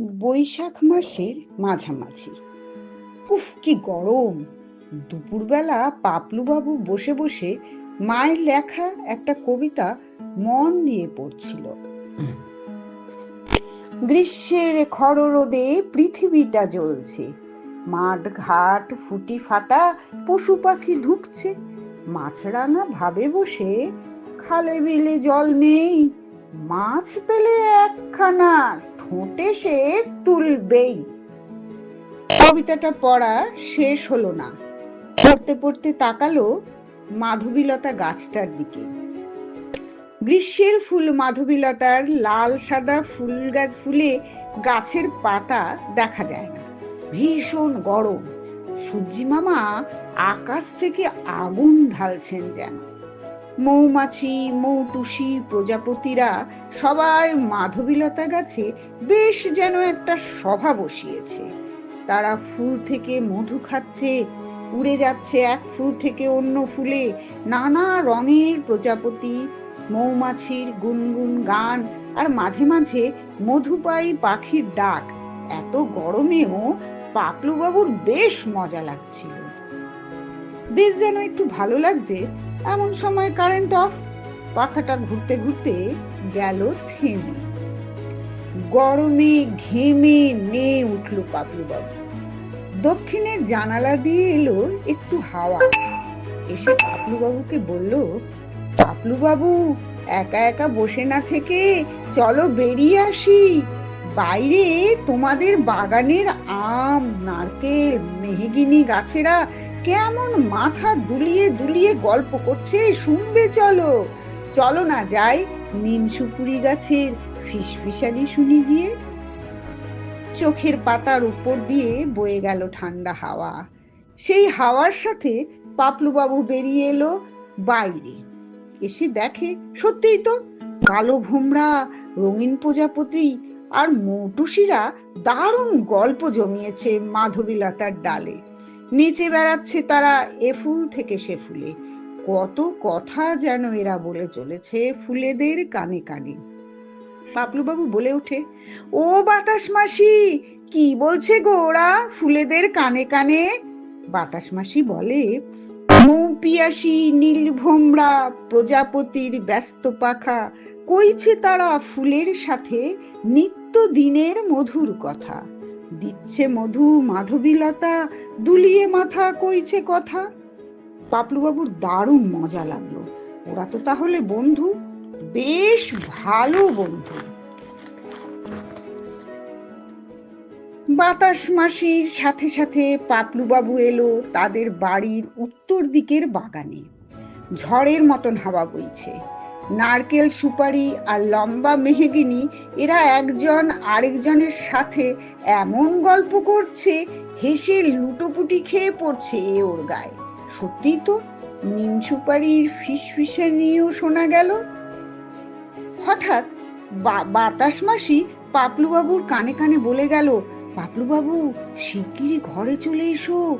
বৈশাখ মাসের মাঝামাঝি। উফ, কি গরম! দুপুরবেলা পাপলুবাবু বসে বসে মায়ের লেখা একটা কবিতা মন দিয়ে পড়ছিল। গ্রীষ্মের খড় রোদে পৃথিবীটা জ্বলছে। মাঠ ঘাট ফুটি ফাটা পশু পাখি ঢুকছে। মাছরাঙা ভাবে বসে খালে বিলে জল নেই। মাছ পেলে একখানা ঠোঁটে সে তুলবেই। কবিতাটা পড়া শেষ হলো না। পড়তে পড়তে তাকালো মাধবীলতা গাছটার দিকে। গ্রীষ্মের ফুল মাধবীলতার লাল সাদা ফুল গাছ ফুলে গাছের পাতা দেখা যায় না। ভীষণ গরম। সূর্যি মামা আকাশ থেকে আগুন ঢালছেন যেন। মৌমাছি, মৌটুসি প্রজাপতিরা সবাই মাধবীলতা গাছে বেশ যেন একটা সভা বসিয়েছে। তারা ফুল থেকে মধু খাচ্ছে, উড়ে যাচ্ছে এক ফুল থেকে অন্য ফুলে। নানা রঙের প্রজাপতি, মৌমাছির গুনগুন গান আর মাঝে মাঝে মধুপায়ী পাখির ডাক। এত গরমেও পাপলু বাবুর বেশ মজা লাগছিল। বেশ যেন একটু ভালো লাগছে এমন সময় কারেন্ট অফ পাখাটা ঘুরতে ঘুরতে গেল থেমে। গরমে ঘেমে নেয়ে উঠল পাপলু বাবু দক্ষিণের জানালা দিয়ে এলো একটু হাওয়া। এসে পাপলু বাবুকে বলল পাপলু বাবু একা একা বসে না থেকে চলো বেরিয়ে আসি। বাইরে তোমাদের বাগানের আম, নারকেল, মেহগিনি গাছেরা কেমন মাথা দুলিয়ে দুলিয়ে গল্প করছে, শুনবে চলো। চলো না যাই, নিম সুপুরি গাছের ফিসফিসানি শুনি গিয়ে। চোখের পাতার উপর দিয়ে বয়ে গেল ঠান্ডা হাওয়া। সেই হাওয়ার সাথে পাপলুবাবু বেরিয়ে এলো বাইরে। এসে দেখে, সত্যিই তো, কালো ভোমরা, রঙিন প্রজাপতি আর মৌটুসিরা দারুণ গল্প জমিয়েছে মাধবীলতার ডালে। নিচে বেড়াচ্ছে তারা এ ফুল থেকে সে ফুলে। কত কথা যেন এরা বলে চলেছে ফুলেদের কানে কানে। পাপলুবাবু বলে ওঠে, ও বাতাস মাসি, কি বলছে গো ওরা ফুলেদের কানে কানে? বাতাস মাসি বলে, মৌপিয়াসী, নীলভোমরা, প্রজাপতির ব্যস্ত পাখা, কইছে তারা ফুলের সাথে নিত্য দিনের মধুর কথা। দিচ্ছে মধু মাধবীলতা দুলিয়ে মাথা কইছে কথা। পাপলুবাবুর দারুণ মজা লাগল। ওরা তো তাহলে বন্ধু, বেশ ভালো বন্ধু। বাতাস মাসির সাথে সাথে পাপলুবাবু এলো তাদের বাড়ির উত্তর দিকের বাগানে। ঝড়ের মতন হাওয়া বইছে। নারকেল সুপারি আর লম্বা মেহেগিনি এরা একজন আরেকজনের সাথে এমন গল্প করছে হেসে লুটোপুটি খেয়ে পড়ছে এ ওর গায়ে। সত্যি তো নিম সুপারির ফিসফিসানিও শোনা গেল। হঠাৎ বাতাস মাসি পাপলুবাবুর কানে কানে বলে গেল, পাপলুবাবু, শিগগিরই ঘরে চলে এসো।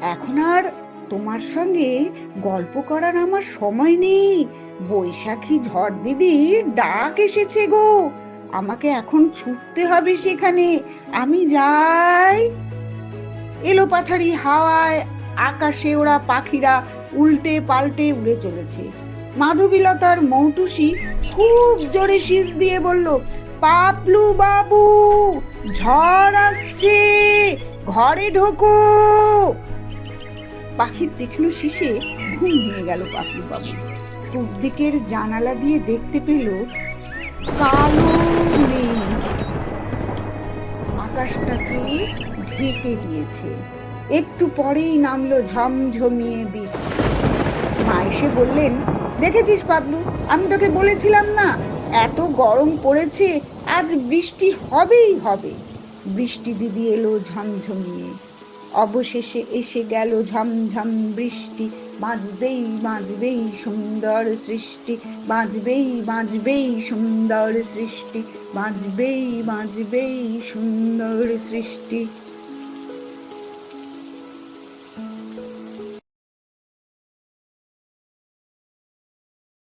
এখন আর তোমার সঙ্গে গল্প করার আমার সময় নেই। বৈশাখী ঝড় দিদি ডাক এসেছে গো। আমাকে এখন ছুটতে হবে সেখানে। আমি যাই। এলো পাথারি হাওয়ায় আকাশে ওরা পাখিরা উল্টে পাল্টে উড়ে চলেছে। মাধবীলতার মৌটুসি খুব জোরে শীষ দিয়ে বলল, পাপলু বাবু, ঝড় আসছে, ঘরে ঢোকো। পাখির দেখল শীষে ঘুম ভেঙে গেল পাপলু বাবু। দিকের জানালা দিয়ে দেখতে পেল কালো আকাশটাকে ঢেকে একটু পরেই নামলো ঝমঝমিয়ে বৃষ্টি। মা এসে বললেন, দেখেছিস পাবলু আমি তোকে বলেছিলাম না, এত গরম পড়েছে, আজ বৃষ্টি হবেই হবে। বৃষ্টি দিদি এলো ঝমঝমিয়ে অবশেষে এসে গেল ঝমঝম বৃষ্টি। বাজবেই বাজবেই সুন্দর সৃষ্টি বাজবেই বাজবেই সুন্দর সৃষ্টি বাজবেই বাজবেই সুন্দর সৃষ্টি।